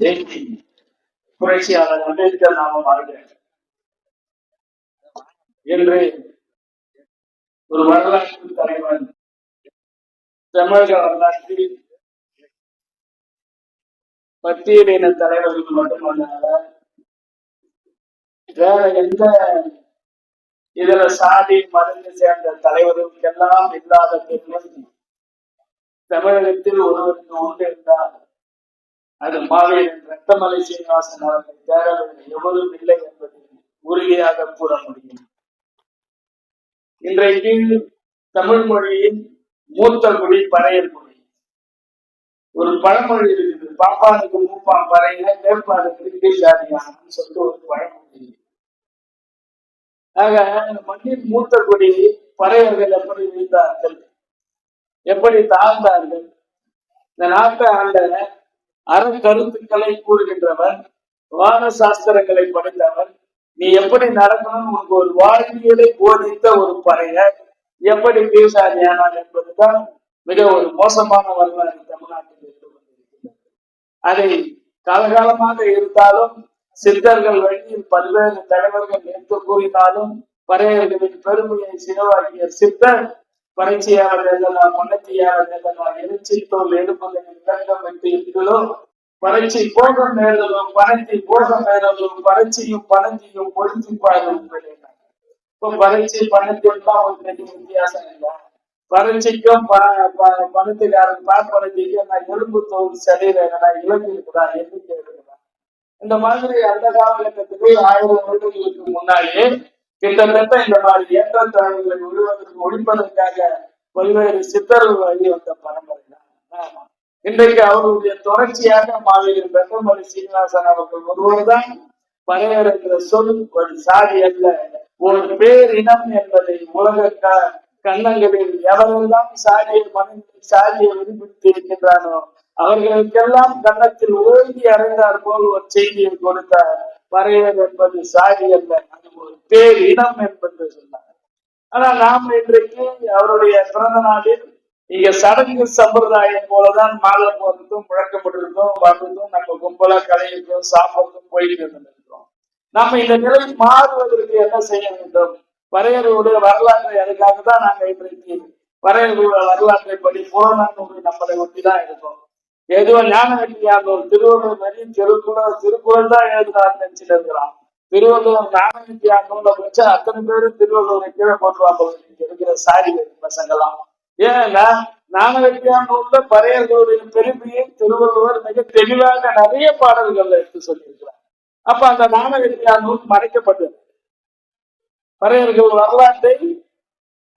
தேசிய புரட்சியாளர் அம்பேத்கர் நாம மாறுகிறேன் என்று ஒரு வரலாற்று தலைவன் தமிழக வரலாற்றில் பட்டியலின தலைவர்கள் மட்டுமல்ல வேற எந்த இதுல சாதி மதத்தை சேர்ந்த தலைவர்களுக்கெல்லாம் இல்லாத பெருமை தமிழகத்தில் ஒருவருக்கு உண்டு என்றால் அது மாவீரன் ரத்தமலை சீனிவாசன் அவர்களை தேட எவரும் இல்லை என்பதை உறுதியாக கூற முடியும். இன்றைக்கு தமிழ் மொழியின் மூத்த மொழி பறையர் மொழி. ஒரு பழமொழி இருக்குது. பாப்பானுக்கு மூப்பான் பறைய வேட்பாளருக்கு கீழ்ஜாதியானு சொல்லிட்டு ஒரு பழமொழி. ஆக மண்ணின் மூத்த கொடி பறையர்கள் எப்படி வீழ்ந்தார்கள்? எப்படி தாழ்ந்தார்கள்? இந்த நாட்டை ஆண்ட அறக்கருத்துக்களை கூறுகின்றவன் வான சாஸ்திரங்களை படித்தவர் நீ எப்படி நடக்கணும் உனக்கு ஒரு வாழ்வியலை போதித்த ஒரு பறையர் எப்படி பேசாதியானான் என்பதுதான் மிக ஒரு மோசமான வரலாறு தமிழ்நாட்டில் இருந்து கொண்டிருக்கிறது அதை காலகாலமாக இருந்தாலும் சித்தர்கள் வழியில் பல்வேறு தலைவர்கள் எடுத்து கூறினாலும் பறையர்களின் பெருமையை சிறவாக்கிய சித்தர் பரீட்சையாளர் எழுதலாம் முன்னத்தியாளர் எழுதலாம் எரிச்சல் தோல் எடுப்பதற்கு விளக்கம் என்று இருக்கிறதோ பரீட்சை போகம் நேரலும் பணத்தை போகம் நேரலும் பரீட்சையும் பணத்தையும் பொருத்தி பாருங்கள் இப்போ பரீட்சை பணத்திற்கும் ஒரு வித்தியாசம் இல்லை. பரீட்சைக்கும் பணத்துக்காரன் பார்ப்பனத்துக்கும் நான் எலும்பு தோல் சரீரம் நான் இழப்பு இருக்குதா எண்ணிக்கை இருக்குதா இந்த மாதிரி அந்த காலகட்டத்திலே ஆயிரம் வருடங்களுக்கு முன்னாலே கிட்டத்தட்ட இந்த மாதிரி ஏற்றத்தாழ்வுகளை ஒழிவதற்கு ஒழிப்பதற்காக பல்வேறு சித்தர்கள் வழி வந்த பரம்பரை தான். இன்றைக்கு அவர்களுடைய தொடர்ச்சியாக மாவீரர் வெங்கமணி சீனிவாசன் அவர்கள் ஒருவர்தான் பறையர் என்ற சொல் ஒரு சாதி அல்ல ஒரு பேரினம் என்பதை உலக கண்ணங்களில் எவரெல்லாம் சாதியை மனித சாதியை வெளிப்படுத்தி இருக்கின்றானோ அவர்களுக்கெல்லாம் கன்னத்தில் ஓய்வி அடைந்தார் போல் ஒரு செய்தியை கொடுத்தார். பறையர் என்பது சாதி அல்ல அது ஒரு பேர் இனம் என்பது சொன்னார் ஆனா நாம் இன்றைக்கு அவருடைய பிறந்த நாளில் இங்க சடங்கு சம்பிரதாயம் போலதான் மாலை போறதும் முழக்கப்பட்டிருக்கோம் வர்றதும் நம்ம கும்பலா கலையிருக்கோம் சாப்பிடுறதும் போயிட்டு இருந்திருக்கிறோம் நம்ம இந்த நிலை மாறுவதற்கு என்ன செய்ய வேண்டும்? வரையர்களுடைய வரலாற்றை அதுக்காக தான் நாங்க இன்றைக்கு வரையர்களுடைய வரலாற்றை படி புறநானூறு நம்மளை ஒட்டி தான் இருக்கோம். ஏதோ ஞான வெட்டியானூர் திருவள்ளுவர் மாதிரி திருக்குறள் திருக்குறள் தான் எழுதினார் நினைச்சிட்டு இருக்கிறான் திருவள்ளுவர் ஞான வெட்டியானூர்ல வச்சு அத்தனை பேரும் திருவள்ளுவரை கீழே போட்டுருவாங்க. இருக்கிற சாரி பசங்களாம் ஏன்னா ஞான வெட்டியானூர்ல பறையர்களுடைய பெருமையை திருவள்ளுவர் மிக தெளிவாக நிறைய பாடல்கள்ல எடுத்து சொல்லியிருக்கிறார். அப்ப அந்த ஞான வெட்டியானூர் மறைக்கப்பட்டது. பறையர்கள் வரலாற்றை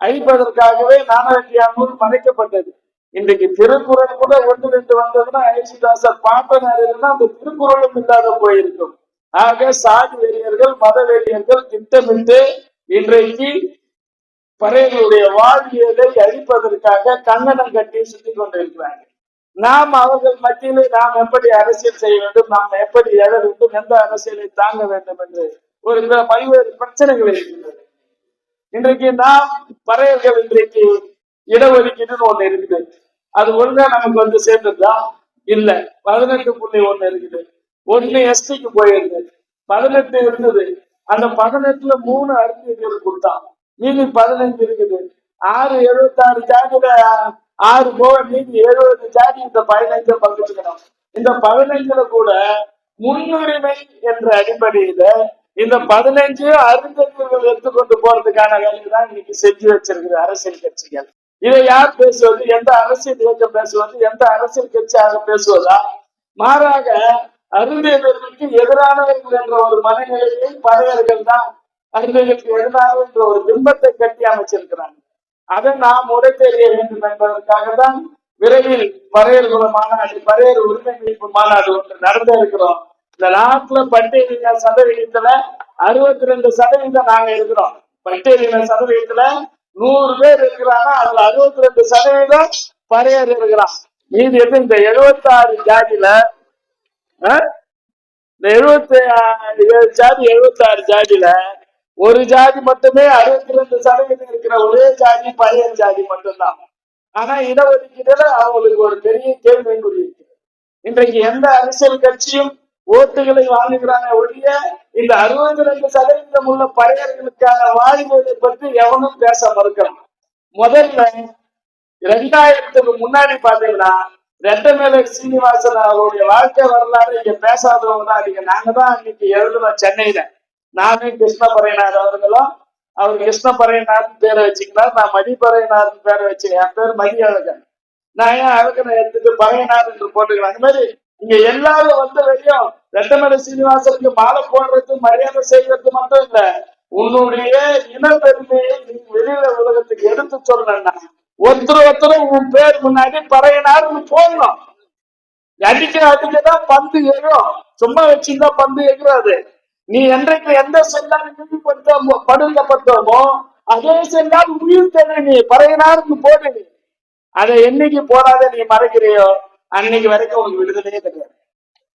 அழிப்பதற்காகவே ஞான வெட்டியானூர் மறைக்கப்பட்டது. இன்றைக்கு திருக்குறள் கூட ஒன்று ரெண்டு வந்ததுன்னா ஐசிதாசர் பாட்டனாருன்னா அந்த திருக்குறளும் இல்லாத போயிருக்கும். ஆக சாதி வெறியர்கள் மத வெறியர்கள் திட்டமிட்டு இன்றைக்கு பறையர்களுடைய வாழ்வியலை அழிப்பதற்காக கங்கணம் கட்டி சுத்தி கொண்டிருக்கிறாங்க நாம் அவர்கள் மத்தியிலே நாம் எப்படி அரசியல் செய்ய வேண்டும் நாம் எப்படி எழ வேண்டும் எந்த அரசியலை தாங்க வேண்டும் என்று ஒரு பல்வேறு பிரச்சனைகள் இருக்கின்றது இன்றைக்கு நாம் பறையர்கள் இன்றைக்கு இடஒதுக்கீடுன்னு ஒண்ணு இருக்குது. அது ஒழுங்கா நமக்கு வந்து சேர்ந்ததா? இல்ல. பதினெட்டு புள்ளி ஒண்ணு இருக்குது. ஒண்ணு எஸ்டிக்கு போயிருக்கு பதினெட்டு இருந்தது. அந்த பதினெட்டுல மூணு அரசியல் கொடுத்தான். மீதி பதினஞ்சு இருக்குது. ஆறு எழுபத்தாறு ஜாதியில ஆறு போக மீதி எழுபது ஜாதி இந்த பதினைஞ்சு பங்குச்சுக்கணும் இந்த பதினைஞ்சுல கூட முன்னுரிமை என்ற அடிப்படையில இந்த பதினைஞ்சு அறிஞர்கள் எடுத்துக்கொண்டு போறதுக்கான வேலையை தான் இன்னைக்கு செஞ்சு வச்சிருக்குது அரசியல் கட்சிகள். இதை யார் பேசுவது? எந்த அரசியல் இயக்கம் பேசுவது? எந்த அரசியல் கட்சியாக பேசுவதா? மாறாக அறிஞர்களுக்கு எதிரானவர்கள் என்ற ஒரு மனநிலையை பறையர்கள் தான் அறிஞர்களுக்கு எதிராக என்ற ஒரு பிம்பத்தை கட்டி அமைச்சிருக்கிறாங்க. அதை நாம் உடை தெரிய வேண்டும் என்பதற்காக தான் விரைவில் பறையர் மாநாடு பறையர் உரிமை மீட்பு மாநாடு ஒன்று நடந்த இருக்கிறோம். இந்த நாட்டுல பட்டியலின சதவிகிதத்துல அறுபத்தி ரெண்டு சதவீதம் நாங்க இருக்கிறோம். பட்டியலின சதவீதத்துல நூறு பேர் இருக்கிறாங்க அதுல அறுபத்தி ரெண்டு சதவீதம் பறையர் இருக்கிறான் மீதி எது இந்த எழுபத்தி ஆறு ஜாதியில இந்த எழுபத்தி ஏழு ஜாதி எழுபத்தி ஆறு ஜாதியில ஒரு ஜாதி மட்டுமே அறுபத்தி ரெண்டு சதவீதம் இருக்கிற ஒரே ஜாதி பழையர் ஜாதி மட்டும்தான். ஆனா இடஒதுக்கீடுல அவங்களுக்கு ஒரு பெரிய கேள்விக்குறி இருக்கு. இன்றைக்கு எந்த அரசியல் கட்சியும் ஓட்டுகளை வாங்குகிறாங்க ஒழிய இந்த அறுபத்தி ரெண்டு சதவீதம் உள்ள பறையர்களுக்கான வாழ்வுகளை பற்றி எவனும் பேச மறுக்கணும் முதல்ல ரெண்டாயிரத்துக்கு முன்னாடி பாத்தீங்கன்னா ரெட்டமேல சீனிவாசன் அவருடைய வாழ்க்கை வரலாறு இங்க பேசாதவங்க தான். நீங்க நாங்க தான் இன்னைக்கு எழுதுறோம் சென்னையில. நானும் கிருஷ்ணபரையனார் அவர்களும் அவர் கிருஷ்ணபரையனார் பேரை வச்சுக்கிறார் நான் மதிபறையனார்னு பேரை வச்சேன் என் பேர் மதி அழகன் நான் ஏன் அழகனை எடுத்துட்டு பறையனார் என்று போட்டுக்கிறேன்? அந்த மாதிரி இங்க எல்லாரும் வந்த வரையும் ரெட்டமலை சீனிவாசனுக்கு மாலை போடுறது மரியாதை செய்யறது மட்டும் இல்ல. உன்னுடைய இனப்பெருமையை நீ வெளியில உலகத்துக்கு எடுத்து சொல்லணும்னா ஒருத்தர் ஒருத்தர் உன் பேர் முன்னாடி பறையனார்னு போடணும். அடிக்க அடிக்கதான் பந்து எகும் சும்மா வச்சிருந்தா பந்து எகிறாது நீ என்றைக்கு எந்த சொல்லால் இழிவுபடுத்தோமோ படுக்கப்பட்டோமோ அதே சொல்லால் உயிர் தரு நீ பறையனார்னு போடு நீ. அதை என்னைக்கு போடாத நீ மறைக்கிறியோ? அன்னைக்கு வரைக்கும் உனக்கு விடுதலையே கிடையாது.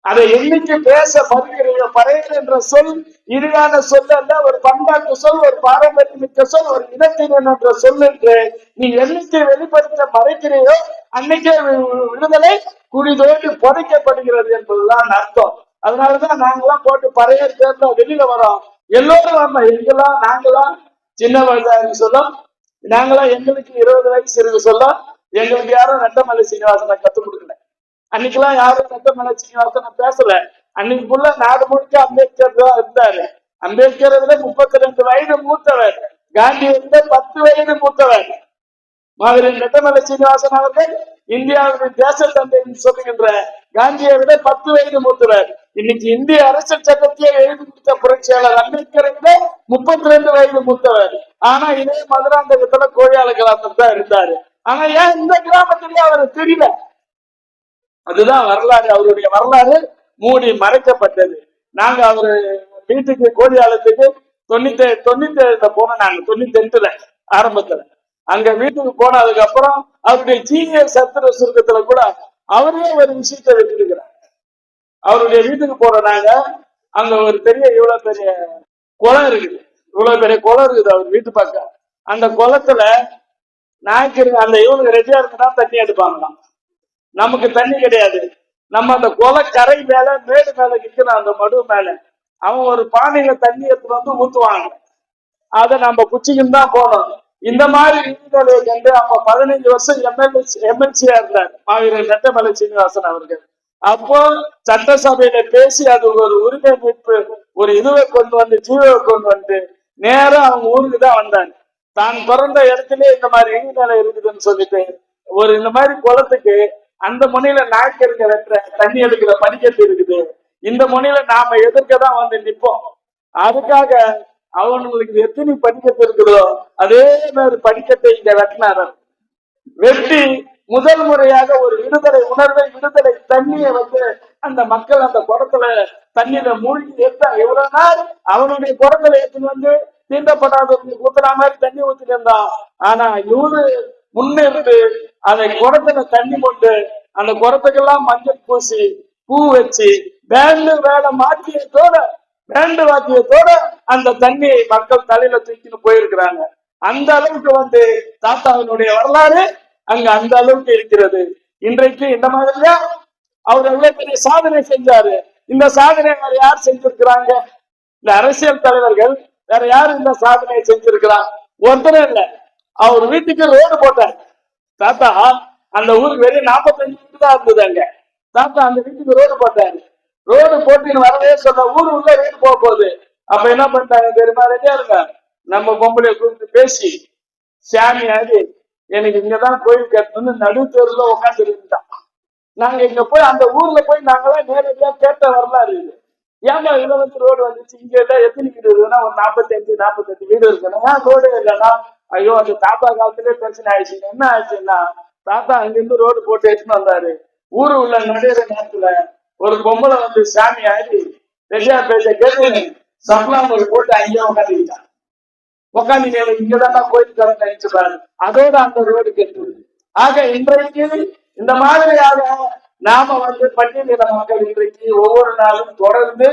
அதை என்னைக்கு பேச மறுக்கிறையோ பறையல் என்ற சொல் இறுதியான சொல் அல்ல ஒரு பண்பாட்டு சொல் ஒரு பாரம்பரியமிக்க சொல் ஒரு இனத்தினன் என்ற சொல் என்று நீ என்னைக்கு வெளிப்படுத்த மறைக்கிறீயோ அன்னைக்கே விடுதலை குடிதோட்டு புதைக்கப்படுகிறது என்பதுதான் அர்த்தம். அதனாலதான் நாங்கெல்லாம் போட்டு பறையர் தேர்ந்த வெளியில வரோம். எல்லோரும் நம்ம எங்கெல்லாம் நாங்கெல்லாம் சின்ன வயதாக சொல்லும். நாங்களாம் எங்களுக்கு இருபது வயசு இருக்கு சொல்ல எங்களுக்கு யாரும் ரெட்டமலை சீனிவாசனை கத்துக் கொடுக்கல. அன்னைக்கெல்லாம் யாரும் ரெட்டமலை சீனிவாசனை பேசல. அன்னைக்கு ஃபுல்லா நாடு முழுக்க அம்பேத்கர் தான் இருந்தாரு. அம்பேத்கர் விட முப்பத்தி ரெண்டு வயது மூத்தவர். காந்தி விட பத்து வயது மூத்தவர். மாதிரி நெட்டமலை சீனிவாசன் அவர்கள் இந்தியாவின் தேச தந்தை சொல்லுகின்ற காந்தியை விட பத்து வயது மூத்தவர். இன்னைக்கு இந்திய அரசியல் சட்டத்தையே எழுதி கொடுத்த புரட்சியாளர் அம்பேத்கரை விட முப்பத்தி ரெண்டு வயது மூத்தவர். ஆனா இதே மதுராந்தகத்துல கோழியாள கிராமத்தில் தான் இருந்தாரு. ஆனா ஏன் இந்த கிராமத்திலேயே அவர் தெரியல? அதுதான் வரலாறு அவருடைய வரலாறு மூடி மறைக்கப்பட்டது. நாங்க அவரு வீட்டுக்கு கோடியாளத்துக்கு தொண்ணூத்தி தொண்ணூத்தி ஏழுல போனோம் நாங்க தொண்ணூத்தி எட்டுல ஆரம்பத்துல. அங்க வீட்டுக்கு போனதுக்கு அப்புறம் அவருடைய சீனியர் சத்திர சுருக்கத்துல கூட அவரே ஒரு விஷயத்தை வச்சிருக்கிறார். அவருடைய வீட்டுக்கு போறோம் நாங்க அங்க ஒரு பெரிய இவ்வளவு பெரிய குளம் இருக்குது. இவ்வளவு பெரிய குளம் இருக்குது அவர் வீட்டு பக்கம். அந்த குளத்துல நாய்க்கு அந்த இவனுக்கு ரெடியா இருக்குன்னா தண்ணி எடுப்பாங்களாம். நமக்கு தண்ணி கிடையாது. நம்ம அந்த குள கரை மேல மேடு மேல நிக்கிறோம் அந்த மடு மேல. அவன் ஒரு பானையில தண்ணி எடுத்துட்டு வந்து ஊத்துவாங்க. அதை நம்ம குச்சிக்கின்னு தான் போனோம். இந்த மாதிரி நீதிநிலையை கண்டு அப்ப பதினைஞ்சு வருஷம் எம்எல்ஏ எம்எல்சியா இருந்தார். மாவீரர் நெட்டமலை சீனிவாசன் அவர்கள். அப்போ சட்டசபையில பேசி அது ஒரு உரிமை மீட்பு ஒரு இதுவை கொண்டு வந்து ஜீவை கொண்டு வந்து நேரம் அவங்க ஊருக்கு தான் வந்தாங்க. தான் பிறந்த இடத்துல இந்த மாதிரி நீதிநிலை இருக்குதுன்னு சொல்லிட்டு ஒரு இந்த மாதிரி குளத்துக்கு அந்த முனையில நாய்க்கருங்க வெற்ற தண்ணி எடுக்கிற படிக்கட்டு இருக்குது. இந்த முனையில நாம எதிர்க்க தான் வந்து நிற்போம் அதுக்காக அவங்களுக்கு எத்தனை படிக்கட்டு இருக்குதோ அதே மாதிரி படிக்கட்டை இங்க வெட்டினார் வெட்டி முதல் முறையாக ஒரு விடுதலை உணர்வை விடுதலை தண்ணியை வந்து அந்த மக்கள் அந்த குடத்துல தண்ணியில மூழ்கி ஏற்ற எவ்வளவு நாள் அவனுடைய குடத்துல ஏற்றுன்னு வந்து தீண்டப்படாதவங்களுக்கு ஊத்துற மாதிரி தண்ணி ஊத்திட்டு இருந்தான். ஆனா இவரு முன்னிருந்து அதை குடத்துல தண்ணி கொண்டு அந்த குடத்துக்கெல்லாம் மஞ்சள் பூசி பூ வச்சு வேண்டு வேலை மாற்றியத்தோட வேண்டு வாத்தியத்தோட அந்த தண்ணியை மக்கள் தலையில தூக்கின்னு போயிருக்கிறாங்க. அந்த அளவுக்கு வந்து தாத்தாவினுடைய வரலாறு அங்க அந்த அளவுக்கு இருக்கிறது. இன்றைக்கு இந்த மாதிரியா? அவர் எவ்வளவு பெரிய சாதனை செஞ்சாரு. இந்த சாதனை வேற யார் செஞ்சிருக்கிறாங்க? இந்த அரசியல் தலைவர்கள் வேற யார் இந்த சாதனையை செஞ்சிருக்கிறான் ஒருத்தரும் இல்ல. அவர் வீட்டுக்கு ரோடு போட்டார். தாத்தா அந்த ஊருக்கு வெறும் நாற்பத்தஞ்சு வீடு தான் இருந்தது அங்க. தாத்தா அந்த வீட்டுக்கு ரோடு போட்டாரு. ரோடு போட்டின்னு வரவே சொன்ன ஊரு உள்ள வீடு போக போகுது. அப்ப என்ன பண்ணிட்டாங்க தெரியுமா? ரெடியா இருங்க. நம்ம பொம்பளைய கூப்பிட்டு பேசி சாமி ஆடி எனக்கு இங்கதான் கோயில் கட்டணும்னு நடு தெருல உட்காந்து இருந்துட்டான் நாங்க இங்க போய் அந்த ஊர்ல போய் நாங்களாம் நேரடியா கேட்ட வரலாறு இது. ஏமா இதுல வந்து ரோடு வந்துச்சு? இங்க எல்லாம் எத்தனை வீடு இருக்குன்னா ஒரு நாற்பத்தஞ்சு நாற்பத்தஞ்சு வீடு இருக்குன்னா. ஏன் ரோடு இல்லைன்னா ஐயோ அந்த தாத்தா காலத்திலே பிரச்சனை ஆயிடுச்சு. என்ன ஆயிடுச்சுன்னா தாத்தா அங்கிருந்து ரோடு போட்டு எடுத்துன்னு வந்தாரு. ஊரு உள்ள நடுகிற நேரத்துல ஒரு பொம்பளை வந்து சாமி ஆடி ரெடியா பேச கேட்டு சப்ளாமல் போட்டு அங்கேயே உட்காந்துக்கிட்டான் உட்காந்து இங்கதான் கோயில் திறந்து நினைச்சுப்பாரு அதோட அந்த ரோடு கெட்டு ஆக இன்றைக்கு இந்த மாதிரியாக நாம வந்து பட்டியலின மக்கள் இன்றைக்கு ஒவ்வொரு நாளும் தொடர்ந்து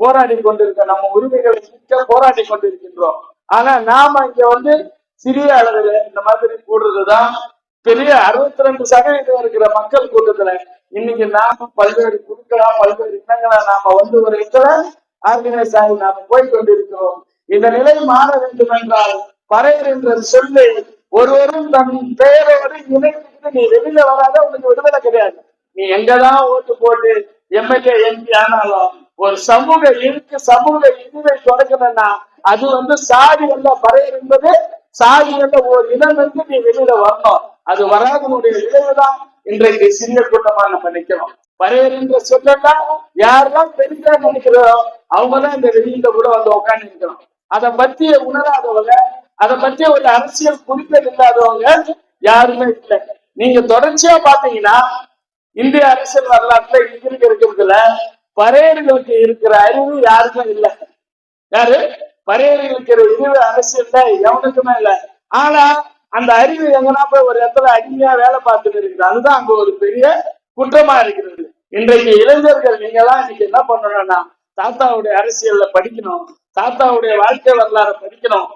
போராடி கொண்டிருக்க நம்ம உரிமைகளை மிக்க போராடி கொண்டிருக்கின்றோம். ஆனா நாம இங்க வந்து சிறிய அளவில் இந்த மாதிரி கூடுறதுதான் பெரிய அறுபத்தி ரெண்டு சதவீதம் இருக்கிற மக்கள் கூட்டத்துல. இன்னைக்கு நாம பல்வேறு குழுக்களா பல்வேறு இனங்களா நாம வந்து ஒரு இடத்துல ஆர்கனைஸ் ஆகி நாம போய் கொண்டிருக்கிறோம். இந்த நிலை மாற வேண்டும் என்றால் பறையர் என்ற சொல்லை ஒருவரும் தன் பெயரோடு இணைத்துட்டு நீ வெளியில வராத உனக்கு விடுதலை கிடையாது. நீ எங்கதான் ஓட்டு போட்டு எம்எல்ஏ எம்பி ஆனாலும் ஒரு சமூக இருக்கு சமூக இனிமை தொடக்கணும்னா அது வந்து சாதி அல்ல பறையர் என்பது சாதி ஒரு இடம் வந்து நீ வெளியில வரணும். அது வராதனுடைய விளைவுதான் இன்றைக்கு சிறிய கூட்டமா நம்ம நிக்கிறோம் பரையர் என்ற சொல்லலாம் யாரெல்லாம் பெரிதா நினைக்கிறோம் அவங்கதான் இந்த வெளியில கூட வந்து உட்காந்து நிற்கிறோம் அதை பத்திய உணராதவங்க அதை பத்தி ஒரு அரசியல் புரிதல் இல்லாதவங்க யாருமே இல்லை. நீங்க தொடர்ச்சியா பாத்தீங்கன்னா இந்திய அரசியல் வரலாற்றுல இன்னைக்கு இருக்கிறதுல பறையர்களுக்கு இருக்கிற அறிவு யாருக்கும் இல்லை. யாரு? பறையர்களுக்கு இருக்கிற அறிவு அரசியல்ல எவனுக்குமே இல்லை. ஆனா அந்த அறிவு எங்கன்னா போய் ஒரு இடத்துல அடிமையா வேலை பார்த்துட்டு இருக்குது. அதுதான் அங்க ஒரு பெரிய குற்றமா இருக்கிறது. இன்றைக்கு இளைஞர்கள் நீங்க எல்லாம் இன்னைக்கு என்ன பண்ணணும்னா தாத்தாவுடைய அரசியல்ல படிக்கணும். தாத்தாவுடைய வாழ்க்கை வரலாறு படிக்கணும்.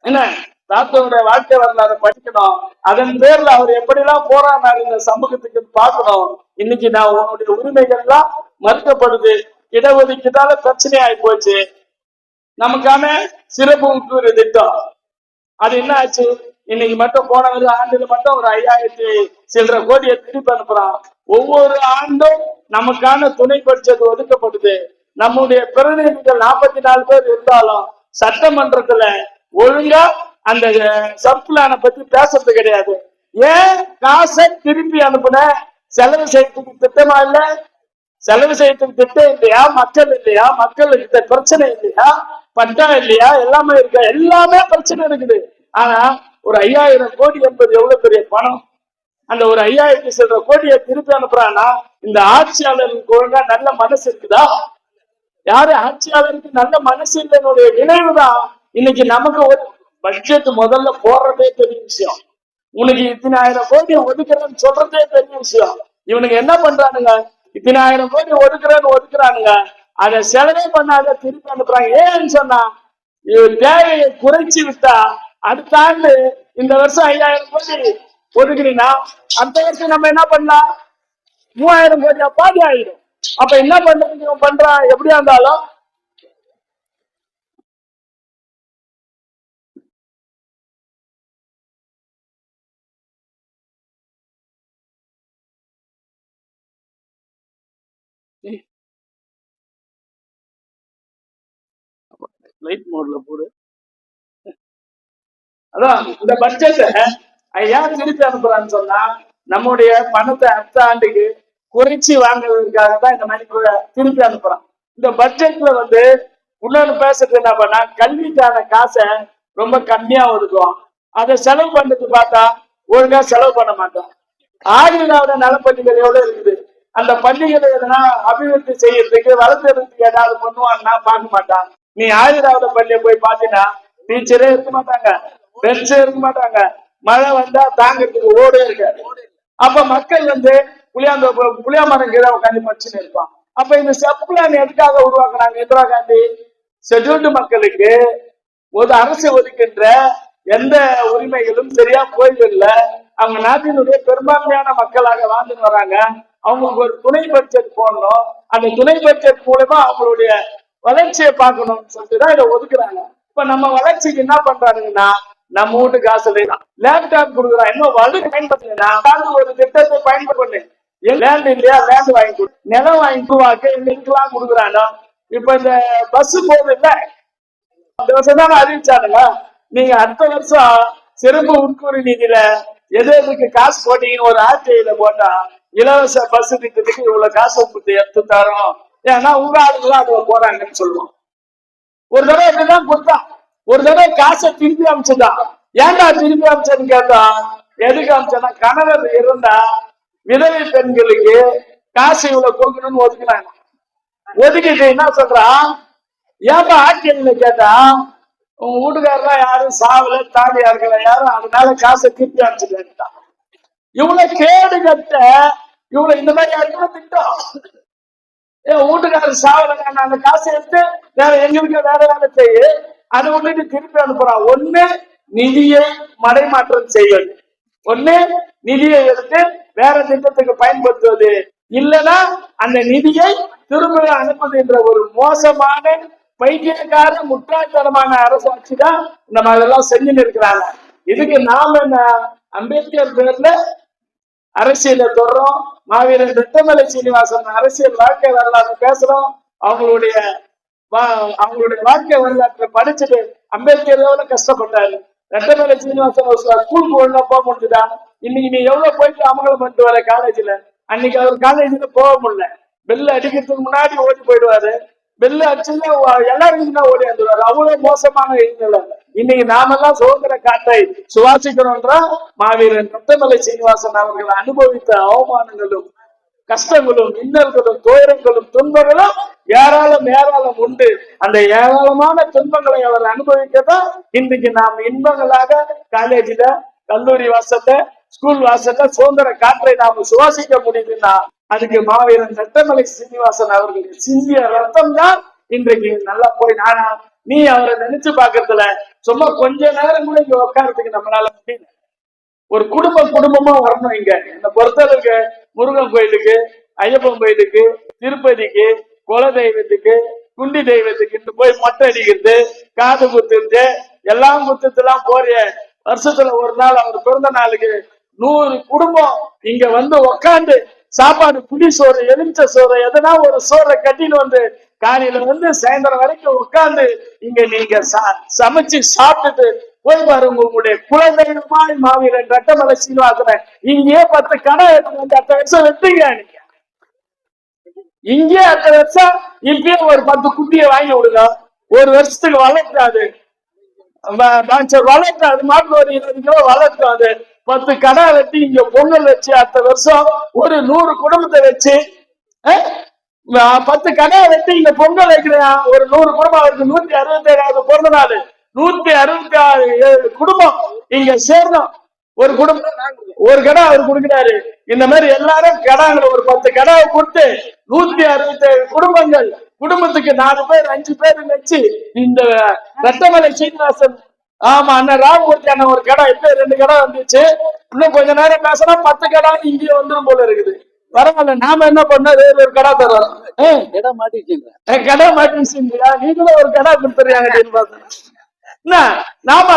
என்ன? தாத்தாவுடைய வாழ்க்கை வரலாறு படிக்கணும். அதன் பேர்ல அவர் எப்படிலாம் போராடினார் இந்த சமூகத்துக்கு பார்க்கணும். இன்னைக்கு நான் உன்னுடைய உரிமைகள்லாம் மறுக்கப்படுது. இடஒதுக்கீட்டால பிரச்சனை ஆகி போச்சு. நமக்கான சிறப்பு ஒரு திட்டம். அது என்ன ஆச்சு இன்னைக்கு மட்டும் போன ஒரு ஆண்டுல மட்டும் ஒரு ஐயாயிரத்தி சில்லற கோடியை திருப்பி அனுப்புறான். ஒவ்வொரு ஆண்டும் நமக்கான துணை பட்ஜெட் ஒதுக்கப்படுது. நம்முடைய பிரதிநிதிகள் நாற்பத்தி நாலு பேர் இருந்தாலும் சட்டமன்றத்துல ஒழுங்கா அந்த சப்ளான பத்தி பேசுறது கிடையாது. ஏன் காசை திருப்பி அனுப்புன? செலவு செய்யறதுக்கு திட்டமா இல்ல? செலவு செய்யறதுக்கு திட்டம் இல்லையா? மக்கள் இல்லையா? மக்களுக்கு பிரச்சனை இல்லையா? பட்டம் இல்லையா? எல்லாமே இருக்கா? எல்லாமே பிரச்சனை இருக்குது. ஆனா ஒரு ஐயாயிரம் கோடி என்பது எவ்வளவு பெரிய பணம்? அந்த ஒரு ஐயாயிரத்தி சொல்ற கோடியை திருப்பி அனுப்புறான்னா இந்த ஆட்சியாளருக்கு ஒழுங்கா நல்ல மனசு இருக்குதா? யாரு ஆட்சியாளருக்கு நல்ல மனசு இல்லைன்னுடைய நினைவுதான் இன்னைக்கு நமக்கு ஒரு பட்ஜெட் முதல்ல போடுறதே பெரிய விஷயம். உனக்கு இத்தனாயிரம் கோடி ஒதுக்குறேன்னு சொல்றதே பெரிய விஷயம். இவனுக்கு என்ன பண்றானுங்க? இத்தனாயிரம் கோடி ஒதுக்குறேன்னு ஒதுக்குறானுங்க. அதை செலவே பண்ணாத திருப்பி அனுப்புறாங்க. ஏன்னு சொன்னா தேவையை குறைச்சு விட்டா அடுத்த ஆண்டு இந்த வருஷம் ஐயாயிரம் கோடி ஒதுக்குறீங்கன்னா அடுத்த வருஷம் நம்ம என்ன பண்ணலாம்? மூவாயிரம் கோடியா? பாதி ஆயிடும். அப்ப என்ன பண்றது? இவன் பண்றான்? எப்படியா இருந்தாலும் லைட் மோட்ல போடு. அதான் இந்த பட்ஜெட்டை ஏன் திருப்பி அனுப்புறான்னு சொன்னா நம்முடைய பணத்தை அடுத்த ஆண்டுக்கு குறைச்சி வாங்குறதுக்காக தான் இந்த மாதிரி திருப்பி அனுப்புறான். இந்த பட்ஜெட்ல வந்து இன்னொன்னு பேசுறது என்ன பண்ணா கல்விக்கான காசை ரொம்ப கம்மியா ஒதுக்குவோம் அதை செலவு பண்ணது பார்த்தா ஒழுங்கா செலவு பண்ண மாட்டோம் ஆயுதாவோட நலப்பள்ளிகள் எவ்வளவு இருக்குது. அந்த பள்ளிகளை எதனா அபிவிருத்தி செய்யறதுக்கு வளர்த்துறதுக்கு ஏதாவது பண்ணுவான்னா பார்க்க மாட்டான். நீ ஆயுதாவோட பள்ளியை போய் பாத்தீங்கன்னா டீச்சரே இருக்க மாட்டாங்க பெஞ்சே இருக்க மாட்டாங்க. மழை வந்தா தாங்கிறதுக்கு ஓடே இருக்காது. அப்ப மக்கள் வந்து புளியாந்த புளியாமரம் கீழே உட்காந்து படிச்சுன்னு இருப்பான். அப்ப இந்த செப்லான் எதுக்காக உருவாக்குறாங்க? இந்திரா காந்தி ஷெட்யூல்டு மக்களுக்கு ஒரு அரசு ஒதுக்கின்ற எந்த உரிமைகளும் சரியா போயிடல அவங்க நாட்டினுடைய பெரும்பான்மையான மக்களாக வாழ்ந்துட்டு வராங்க. அவங்களுக்கு ஒரு துணை பட்ஜெட் போடணும். அந்த துணை பட்ஜெட் மூலமா அவங்களுடைய வளர்ச்சியை பார்க்கணும்னு சொல்லிட்டு தான் இதை ஒதுக்குறாங்க. இப்ப நம்ம வளர்ச்சிக்கு என்ன பண்றாங்கன்னா நம்ம வீட்டு காசுல லேப்டாப் கொடுக்குறான் இன்னும் வலு பயன்படுத்தலாம் ஒரு திட்டத்தை பயன்படுத்த லேண்ட் இல்லையா? லேண்ட் வாங்கி கொடு. நிலம் வாங்கி கொடுவாக்க இன்னைக்குலாம் கொடுக்குறானோ இப்ப இந்த பஸ் போகுது இல்ல? அந்த வருஷம் தான் அறிவிச்சானுங்க. நீங்க அடுத்த வருஷம் சிறப்பு உட்கூறு நிதியில எது எதுக்கு காசு போட்டீங்கன்னு ஒரு ஆர்டிஐல போட்டா இலவச பஸ் திட்டத்துக்கு இவ்வளவு காசு கொடுத்து எடுத்து தரோம். ஏன்னா உங்க ஆளுங்களாம் அதுல போறாங்கன்னு சொல்லுவோம் ஒரு தடவை என்னதான் கொடுத்தான் ஒரு தடவை காசை திருப்பி அமிச்சுதான் ஏன்டா திருப்பி அமைச்சதுன்னு கேட்டா எதுக்கு அமிச்சேன்னா கணவர் இருந்தா விதவை பெண்களுக்கு காசு இவ்வளவு கொடுக்கணும்னு ஒதுக்கினாங்க. ஒதுக்கிட்டு என்ன சொல்றான் ஏன்பா ஆட்சியில கேட்டா உங்க வீட்டுக்காரெல்லாம் யாரும் சாவல தாண்டியா இருக்கல யாரும் அதனால காசை திருப்பி அனுப்பிச்சுட்டான் இவ்வளவு கேடு கட்ட இவ்வளவு இந்த மாதிரி யாருக்கும் திட்டம். என் வீட்டுக்காரர் சாவலங்க. நான் அந்த காசை எடுத்து வேற எங்களுக்கு வேற வேலை செய்ய. அதை விட்டுட்டு திருப்பி அனுப்புறான் ஒண்ணு நிதியை மடைமாற்றம் செய்வது ஒண்ணு நிதியை எடுத்து வேற திட்டத்துக்கு பயன்படுத்துவது. இல்லனா அந்த நிதியை திரும்ப அனுப்புது என்ற ஒரு மோசமான பைத்தியக்கார முட்டாள்தனமான அரசாட்சி தான் நம்ம அதெல்லாம் செஞ்சுன்னு இருக்கிறாங்க. இதுக்கு நாம என்ன அம்பேத்கர் பேர்ல அரசியல தொடரும் மாவீரன் வெட்டமலை சீனிவாசன் அரசியல் வாழ்க்கை வரலாறு பேசுறோம். அவங்களுடைய வா- அவங்களுடைய வாழ்க்கை வரலாற்றை படிச்சுட்டு அம்பேத்கர் எவ்வளவு கஷ்டப்பட்டாரு. ரெட்டமலை சீனிவாசன் ஒரு ஸ்கூலுக்கு ஒழுங்கா போக முடியுதா இன்னைக்கு நீ எவ்வளவு போயிட்டு அமங்கலம் பண்ணிட்டு வர காலேஜ்ல அன்னைக்கு அவர் காலேஜ்ல போக முடியல. பெல் அடிக்கிறதுக்கு முன்னாடி ஓடி போயிடுவாரு. பெல் அடிச்சுன்னா எல்லாருக்கும் ஓடி வந்துருவாரு. அவ்வளவு மோசமான எழுநிலை இன்னைக்கு நாமெல்லாம் சுதந்திர காற்றை சுவாசிக்கிறோம்ன்றா மாவீரன் முத்தமலை சீனிவாசன் அவர்கள் அனுபவித்த அவமானங்களும் கஷ்டங்களும் இன்னல்களும் துயரங்களும் துன்பங்களும் ஏராளம் ஏராளம் உண்டு. அந்த ஏராளமான துன்பங்களை அவர் அனுபவிக்கதான் இன்றைக்கு நாம் இன்பங்களாக காலேஜில கல்லூரி வாசல்ல ஸ்கூல் வாசல்ல சுதந்திர காற்றை நாம சுவாசிக்க முடியுதுன்னா அதுக்கு மாவீரன் சட்டமலை சீனிவாசன் அவர்களுடைய சிந்திய ரத்தம் தான் இன்றைக்கு நல்லா போய் நானா நீ அவரை நினைச்சு பாக்குறதுல சும்மா கொஞ்ச நேரம் கூட இங்க உட்காரத்துக்கு நம்மளால முடியல. ஒரு குடும்ப குடும்பமா வரணும் இங்க. இந்த பொறுத்தளவுக்கு முருகன் கோயிலுக்கு ஐயப்பன் கோயிலுக்கு திருப்பதிக்கு குல தெய்வத்துக்கு குண்டி தெய்வத்துக்கு போய் மொட்டை அடிக்கிறது காது குத்துறது எல்லாம் குத்துலாம் போறிய. வருஷத்துல ஒரு நாள் அவர் பிறந்த நாளுக்கு நூறு குடும்பம் இங்க வந்து உக்காந்து சாப்பாடு புளி சோறு எலுமிச்ச சோறு எதனா ஒரு சோறை கட்டின்னு வந்து காலையில வந்து சாயந்தரம் வரைக்கும் உட்காந்து இங்க நீங்க சமைச்சு சாப்பிட்டுட்டு போய் பாருங்க உங்களுடைய குலதெய்வமாய் மாவீரன் ரட்டமலை சீனிவாசனை. இங்கேயே பத்து கடை எடுத்து அத்தனை வருஷம் வெட்டுங்க நீங்க? இங்கே அத்தனை வருஷம் இப்பயே ஒரு பத்து குட்டியை வாங்கி விடுங்க ஒரு வருஷத்துக்கு வளர்த்தாது சரி வளர்த்து அது மாட்டு ஒரு இருபது கிலோ வளர்க்கும் அது பத்து கடை வெட்டி இங்க பொங்கல் வச்சு அடுத்த வருஷம் ஒரு நூறு குடும்பத்தை வச்சு பத்து கடையை வெட்டி இங்க பொங்கல் வைக்கிறேன். ஒரு நூறு குடும்பம் அவருக்கு நூத்தி அறுபத்தி ஏழாவது பிறந்த நாள். நூத்தி அறுபத்தி ஆறு குடும்பம் இங்க சேரணும். ஒரு குடும்பம் ஒரு கடை அவர் கொடுக்கிறாரு. இந்த மாதிரி எல்லாரும் கடாங்களை ஒரு பத்து கடாவை கொடுத்து நூத்தி அறுபத்தி ஏழு குடும்பங்கள் குடும்பத்துக்கு நாலு பேர் அஞ்சு பேர் வச்சு இந்த ரத்தமலை சீனிவாசன் ஆமா அண்ணன் ராமமூர்த்தி அண்ணன் ஒரு கடை இப்ப ரெண்டு கடை வந்துச்சு. இன்னும் கொஞ்ச நேரம் பேசினா பத்து கடை இங்கேயே வந்துடும் போல இருக்குது. பரவாயில்ல நாம என்ன பண்ணோம்? வேற ஒரு கடை தரோம். மாட்டிக்கிங்க என் கடை மாட்டிருந்தீங்களா நீங்களும் ஒரு கடை கொடுத்துருக்காங்க என்ன? நாம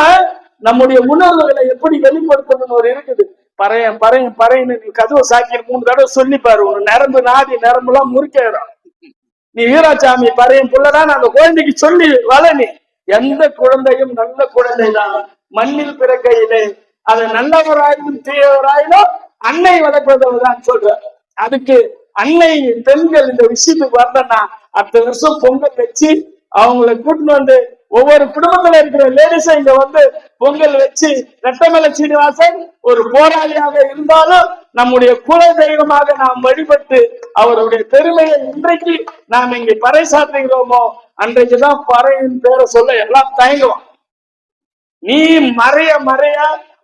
நம்முடைய உணர்வுகளை எப்படி வெளிப்படுத்தணும்னு ஒரு இருக்குது. பறையன் பறையன் பறையன்னு நீ கதவை சாக்கி மூணு தடவை சொல்லி பாரு. உன் நரம்பு நாடி நரம்பு எல்லாம் முறுக்கிடும் நீ வீராசாமி பறையன் புள்ளதான் அந்த குழந்தைக்கு சொல்லி வள நீ. எந்த குழந்தையும் நல்ல குழந்தை தான். மண்ணில் பிறக்கையிலே. அது நல்லவராயினும் தீயவராயினும் அன்னை வளர்ப்பதவர் தான் சொல்ற. அதுக்கு அன்னை பெண்கள் இந்த விஷயத்துக்கு வரலன்னா அடுத்த வருஷம் பொங்கல் வச்சு அவங்கள கூட்டின்னு வந்து ஒவ்வொரு குடும்பத்துல இருக்கிற லேடிஸை இங்க வந்து பொங்கல் வச்சு ரெட்டமலை சீனிவாசன் ஒரு போராளியாக இருந்தாலும் நம்முடைய குல தெய்வமாக நாம் வழிபட்டு அவருடைய பெருமையை இன்றைக்கு நாம் பறை பறைசாற்றுகிறோமோ அன்றைக்குதான் பறையின் பேரை சொல்ல எல்லாம் தயங்குவான். நீ மறைய மறைய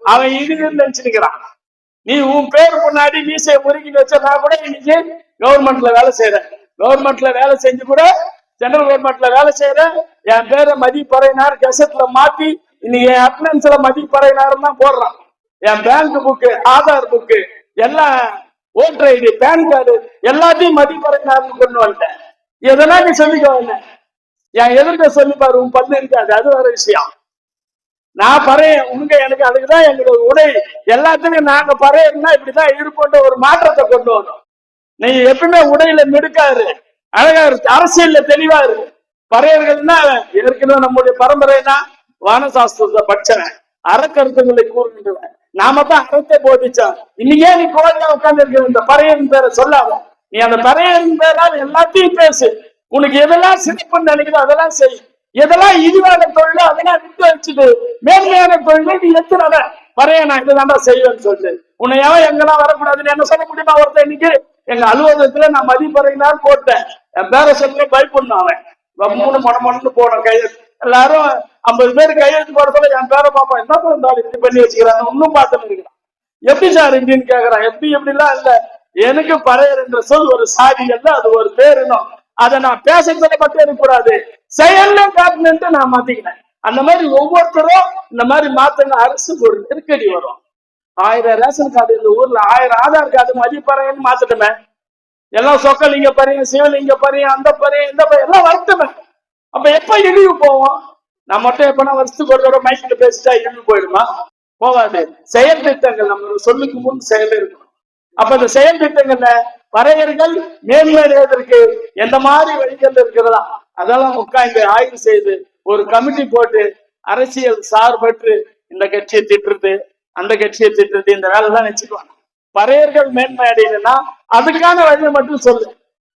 அவன் இதுன்னு நினைச்சிருக்கிறான். நீ உன் பேர் முன்னாடி மீசையை முறுக்கிட்டு வச்ச நான் கூட இன்னைக்கு கவர்மெண்ட்ல வேலை செய்யறேன் கவர்மெண்ட்ல வேலை செஞ்சு கூட சென்ட்ரல் கவர்மெண்ட்ல வேலை செய்யறேன் என் பேரை மதிப்பறையினார் கெசட்ல மாத்தி இன்னைக்கு என் அட்டனன்ஸ்ல மதிப்பறையினார் தான் போடுறான். என் பேங்க் புக்கு ஆதார் புக்கு எல்லாம் ஓட்டர் ஐடி பேன் கார்டு எல்லாத்தையும் மதிப்பறையினார்னு கொண்டு வந்துட்டேன். எதெல்லாம் நீ சொல்லிக்க என் எதிர்க்க சொல்லி பாரு உன் பண்ணு இருக்காது அது வேற விஷயம். நான் பறையன் உங்க எனக்கு அதுக்குதான் எங்களோட உடை. எல்லாத்துக்கும் நாங்க பறையன்னா இப்படிதான் இருப்போன்ற ஒரு மாற்றத்தை கொண்டு வரும் நீங்க எப்பவுமே உடையில மிடுக்காரு. அழகா இருக்கு அரசியல்ல தெளிவா இருக்கு பறையர்கள்னா ஏற்கனவே நம்முடைய பரம்பரைனா வானசாஸ்திரத்தை படிச்சவன். அறக்கருத்துங்களை கூறுகின்றவன். நாம தான் அறத்தை போதிச்சோம் இன்னைக்கே நீ கோயில உட்கார்ந்து இருக்க இந்த பறையன் பேரை சொல்லாத. நீ அந்த பறையன் பேரால் எல்லாத்தையும் பேசு. உனக்கு எதெல்லாம் சிரிப்புன்னு நினைக்கிறோ அதெல்லாம் செய். எதெல்லாம் இழிவான தொழிலோ அதெல்லாம் விட்டு வச்சுட்டு மேன்மையான தொழிலை நீ எத்தனை வரைய நான் இதுதான்டா செய்வேன்னு சொல்லு. உன்னை எங்கெல்லாம் வரக்கூடாதுன்னு என்ன சொல்ல முடியுமா ஒருத்தன் இன்னைக்கு? எங்க அலுவலகத்துல நான் மதிப்பறையினால் போட்டேன். என் பேரை சொல்ல பயப்படணும் அவன். மூணு மணமணன்னு போனேன் கையெழுத்து எல்லாரும் ஐம்பது பேர் கையெழுத்து போட சொல்ல என் பேரை பாப்பா என்ன பண்ணாலும் இது பண்ணி வச்சுக்கிறாங்க? இன்னும் பார்த்துட்டு இருக்கிறான். எப்படி சார் இப்படின்னு கேக்குறான்? எப்படி எப்படிலாம் இல்ல. எனக்கு பறையர் என்ற சொல் ஒரு சாதி அல்ல அது ஒரு பேருனும். அதை நான் பேசுறதுல மட்டும் இருக்கக்கூடாது செயல்ல காட்டணுன்ட்டு நான் மாத்திக்கினேன் அந்த மாதிரி ஒவ்வொருத்தரும் இந்த மாதிரி மாத்துங்க. அரசுக்கு ஒரு நெருக்கடி வரும். ஆயிரம் ரேஷன் கார்டு இந்த ஊர்ல ஆயிரம் ஆதார் கார்டு மதிப்பறையன்னு மாத்திட்டுமே. எல்லாம் சொக்கலிங்க பறையும் சிவலிங்க பறையும் அந்த பறையும் இந்த பறையும் எல்லாம் வருத்தமே அப்ப எப்ப இழிவு போவோம்? நான் மட்டும் எப்பனா வருஷத்துக்கு ஒரு தடவை மைக்கிட்ட பேசிட்டா இழிவு போயிடுமா? போகாது. செயல் திட்டங்கள் நம்ம சொல்லுக்கு முன் செயல் இருக்கும் அப்ப இந்த செயல் திட்டங்கள்ல பறையர்கள் மேன்மேறுவதற்கு எந்த மாதிரி வழிகள் இருக்கிறதா? அதெல்லாம் உட்கார்ந்து ஆய்வு செய்து ஒரு கமிட்டி போட்டு அரசியல் சார்பற்று இந்த கட்சியை திட்டுறது அந்த கட்சியை திட்டுறது இந்த வேலை எல்லாம் வச்சுக்குவாங்க. பறையர்கள் மேன்மை அடையணும்னா அதுக்கான வழியை மட்டும் சொல்லு.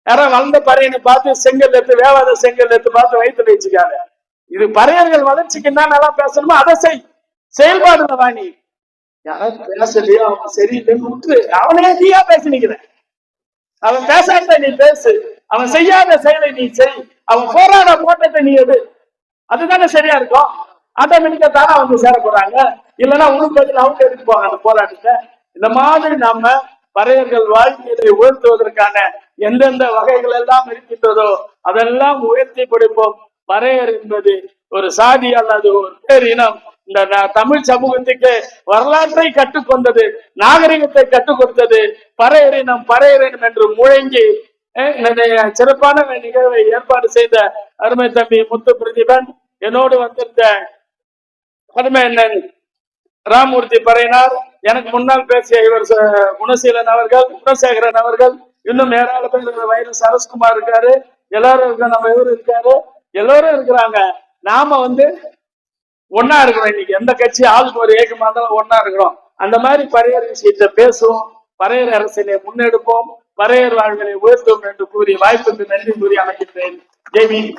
யாரோ வளர்ந்த பறையனை பார்த்து செங்கல் எடுத்து வேவாத செங்கல் எடுத்து பார்த்து வயிற்று வச்சுக்காத. இது பறையர்கள் வளர்ச்சிக்கு என்ன நல்லா பேசணுமோ அதை செய். செயல்பாடுல வாணி யாராவது பேசலையோ அவன் சரியில்லைன்னு விட்டு அவனே நீயா பேசினிக்கிற அவன் பேசாத நீ பேசு. அவன் செய்யாத செயலை நீ செய். அவன் போராட போட்டத்தை நீ எடு. அதுதானே சரியா இருக்கும்? ஆட்டோமேட்டிக்கா தானே அவங்க சேர போறாங்க. இல்லைன்னா உனக்கு பதில் அவங்க எடுத்துப்பாங்க அந்த போராட்டத்தை? இந்த மாதிரி நாம பறையர்கள் வாழ்க்கையை உயர்த்துவதற்கான எந்தெந்த வகைகள் எல்லாம் இருக்கின்றதோ அதெல்லாம் உயர்த்தி படிப்போம். பறையர் என்பது ஒரு சாதி அல்லது ஒரு பேரினம். இனம் இந்த தமிழ் சமூகத்துக்கு வரலாற்றை கற்றுக்கொண்டது நாகரிகத்தை கற்றுக் கொடுத்தது பறையறினம் பறையறினம் என்று முழங்கி அஹ், சிறப்பான நிகழ்வை ஏற்பாடு செய்த அருமை தம்பி முத்து பிரதிபன் என்னோடு வந்திருந்த அருமை அண்ணன் ராமூர்த்தி பறையினார் எனக்கு முன்னால் பேசிய இவர் ச- குணசீலன் அவர்கள் குணசேகரன் அவர்கள் இன்னும் ஏராள பேர் வயது சரஸ்குமார் இருக்காரு எல்லாரும் இருக்க நம்ம இவரு இருக்காரு எல்லாரும் இருக்கிறாங்க. நாம வந்து ஒன்னா இருக்கிறோம். இன்னைக்கு எந்த கட்சி ஆளுக்கு ஒரு ஏக்கமா இருந்தாலும் ஒன்னா இருக்கிறோம். அந்த மாதிரி பரையர் விஷயத்தை பேசுவோம். பரையர் அரசினை முன்னெடுப்போம். பரையர் வாழ்களை உயர்த்துவோம் என்று கூறி வாய்ப்புக்கு நன்றி கூறி அமைக்கின்றேன். ஜெய்வி